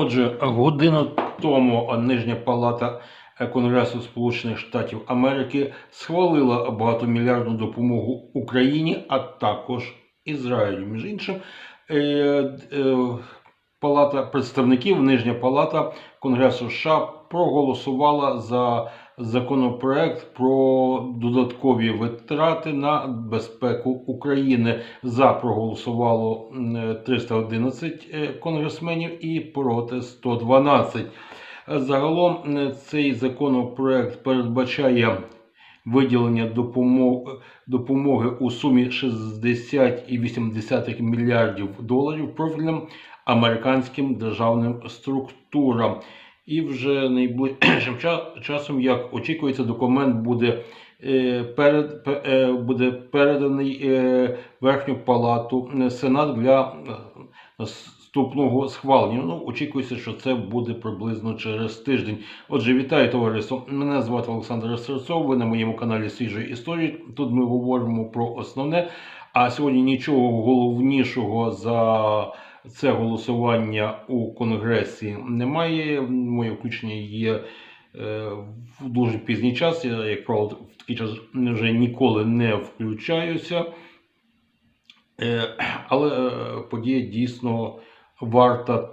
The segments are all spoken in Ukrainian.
Отже, годину тому Нижня палата Конгресу Сполучених Штатів Америки схвалила багатомільярдну допомогу Україні, а також Ізраїлю. Між іншим, е, е, Палата представників, Нижня палата Конгресу США проголосувала за законопроект про додаткові витрати на безпеку України. За проголосувало м, 311 е, конгресменів і проти 112. Загалом цей законопроект передбачає виділення допомоги, допомоги у сумі 60,8 мільярдів доларів профільним американським державним структурам. І вже найближчим часом, як очікується, документ буде, е, перед, е, буде переданий е, верхню палату Сенат для наступного схвалення. Ну, очікується, що це буде приблизно через тиждень. Отже, вітаю товариство. Мене звати Олександр Серцов. Ви на моєму каналі Свіжої історії. Тут ми говоримо про основне. А сьогодні нічого головнішого за це голосування у Конгресі немає. Моє включення є е, в дуже пізній час. Я, як правило, в такий час вже ніколи не включаюся. Е, Але е, подія дійсно варта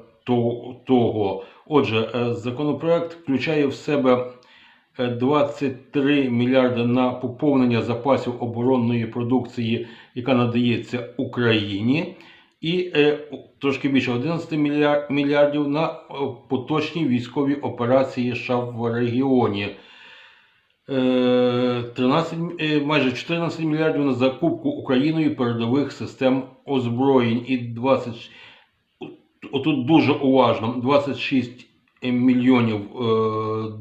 того. Отже, законопроект включає в себе е, 23 мільярди на поповнення запасів оборонної продукції, яка надається Україні, і е, трошки більше 11 мільяр- мільярдів на е, поточні військові операції США в регіоні. Е, 13, е, майже 14 мільярдів на закупку Україною передових систем озброєнь і 20, отут дуже уважно 26 мільйонів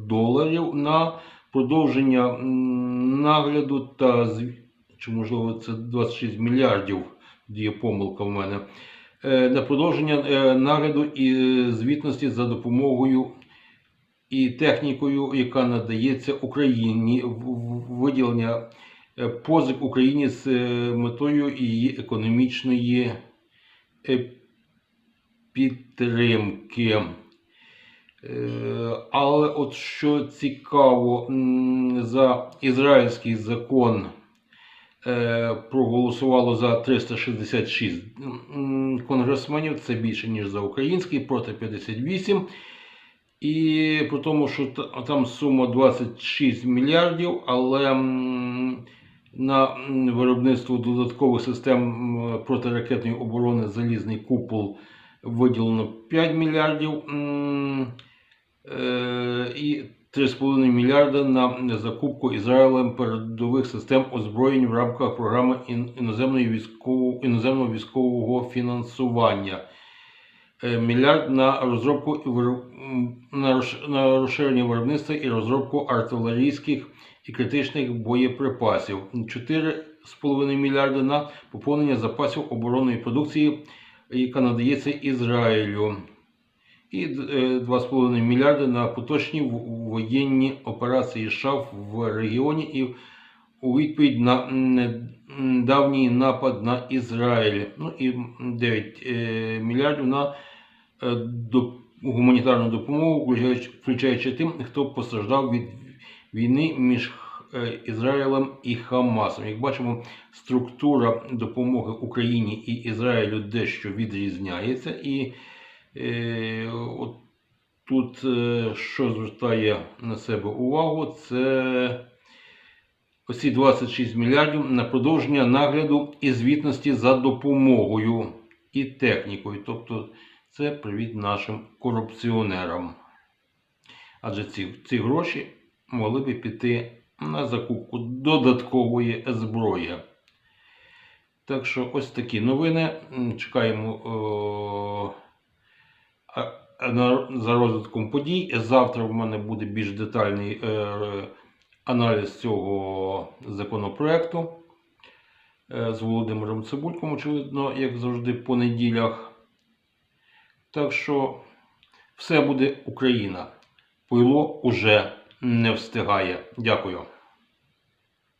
доларів на продовження нагляду та чи можливо це 26 мільярдів, є помилка в мене. Е, на продовження е, нагляду і е, звітності за допомогою і технікою, яка надається Україні, виділення позик Україні з метою її економічної підтримки. Але от що цікаво, за ізраїльський закон проголосувало за 366 конгресменів, це більше, ніж за український, проти 58. І при тому, що там сума 26 мільярдів, але на виробництво додаткових систем протиракетної оборони залізний купол виділено 5 мільярдів е, і 3,5 мільярда на закупку Ізраїлем передових систем озброєнь в рамках програми ін- іноземної військового, іноземного військового фінансування. Е, Мільярд на розробку на розширення виробництва і розробку артилерійських і критичних боєприпасів. 4,5 мільярди на поповнення запасів оборонної продукції, яка надається Ізраїлю. І е, 2,5 мільярди на поточні воєнні операції США в регіоні і у відповідь на недавній напад на Ізраїль. Ну і 9 е, мільярдів на е, гуманітарну допомогу, включаючи, включаючи тим, хто постраждав від війни між е, Ізраїлем і Хамасом. Як бачимо, структура допомоги Україні і Ізраїлю дещо відрізняється. І е, от тут, е, що звертає на себе увагу, це оці 26 мільярдів на продовження нагляду і звітності за допомогою і технікою. Тобто це привіт нашим корупціонерам. Адже ці, ці гроші могли би піти на закупку додаткової зброї. Так що ось такі новини. Чекаємо о, за розвитком подій. Завтра в мене буде більш детальний е, аналіз цього законопроекту е, з Володимиром Цибульком, очевидно, як завжди, по неділях. Так що все буде Україна. Пойло уже не встигає. Дякую.